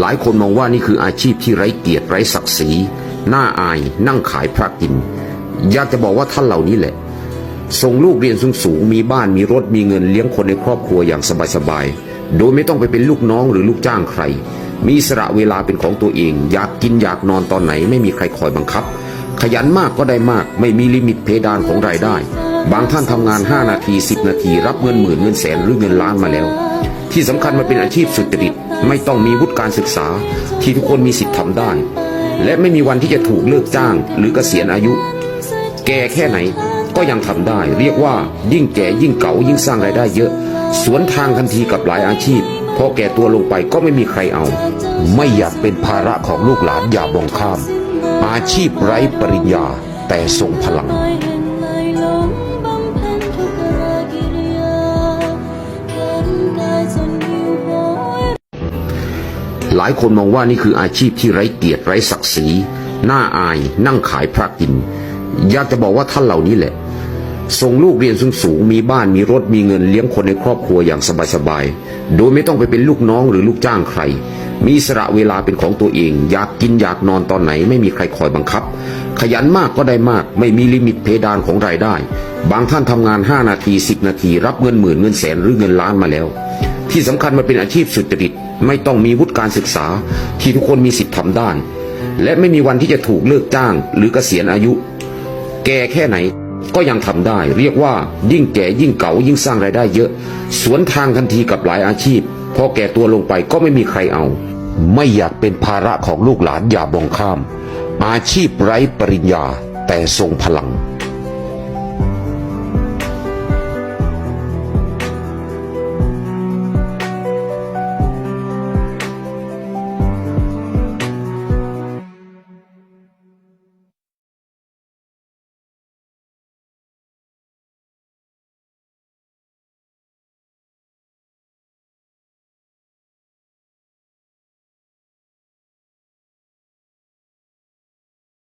หลายคนมองว่านี่คืออาชีพที่ไร้เกียรติไร้ศักดิ์ศรีน่าอายนั่งขายพระกิน อยากจะบอกว่าท่านเหล่านี้แหละ ส่งลูกเรียนสูงๆมีบ้านมีรถมีเงินเลี้ยงคนในครอบครัวอย่างสบายๆโดยไม่ต้องไปเป็นลูกน้องหรือลูกจ้างใคร มีสระเวลาเป็นของตัวเอง อยากกินอยากนอนตอนไหน ไม่มีใครคอยบังคับ ขยันมากก็ได้มาก ไม่มีลิมิตเพดานของรายได้ บางท่านทำงาน 5 นาที 10 นาที รับเงินหมื่นเงินแสนหรือเงินล้านมาแล้ว ที่สำคัญมันเป็นอาชีพสุจริต ไม่ต้องมีวุฒิการศึกษาที่ทุกคนมีสิทธิ์ทำได้ และไม่มีวันที่จะถูกเลิกจ้าง หรือเกษียณอายุ แก่แค่ไหนก็ยังทำได้ เรียกว่ายิ่งแก่ยิ่งเก่ายิ่งสร้างรายได้เยอะ สวนทางทันทีกับหลายอาชีพพอแก่ตัวลงไปก็ไม่มีใครเอา ไม่อยากเป็นภาระของลูกหลานอย่ามองข้าม อาชีพไร้ปริญญาแต่ทรงพลัง หลายคนมองว่านี่คืออาชีพที่ไร้เกียรติไร้ศักดิ์ศรีน่าอายนั่งขายพระกิน อยากจะบอกว่าท่านเหล่านี้แหละ ส่งลูกเรียนสูงๆมีบ้านมีรถมีเงินเลี้ยงคนในครอบครัวอย่างสบายๆโดยไม่ต้องไปเป็นลูกน้องหรือลูกจ้างใคร มีสระเวลาเป็นของตัวเอง อยากกินอยากนอนตอนไหน ไม่มีใครคอยบังคับ ขยันมากก็ได้มาก ไม่มีลิมิตเพดานของรายได้ บางท่านทำงาน 5 นาที 10 นาที รับเงินหมื่นเงินแสนหรือเงินล้านมาแล้ว ที่สำคัญมันเป็นอาชีพสุจริต ไม่ต้องมีวุฒิการศึกษาที่ทุกคนมีสิทธิ์ทำได้และไม่มีวันที่จะถูกเลิกจ้างหรือเกษียณอายุ แก่แค่ไหนก็ยังทำได้ เรียกว่ายิ่งแก่ยิ่งเก่ายิ่งสร้างรายได้เยอะ สวนทางทันทีกับหลายอาชีพ พอแก่ตัวลงไปก็ไม่มีใครเอา ไม่อยากเป็นภาระของลูกหลานอย่ามองข้าม อาชีพไร้ปริญญาแต่ทรงพลัง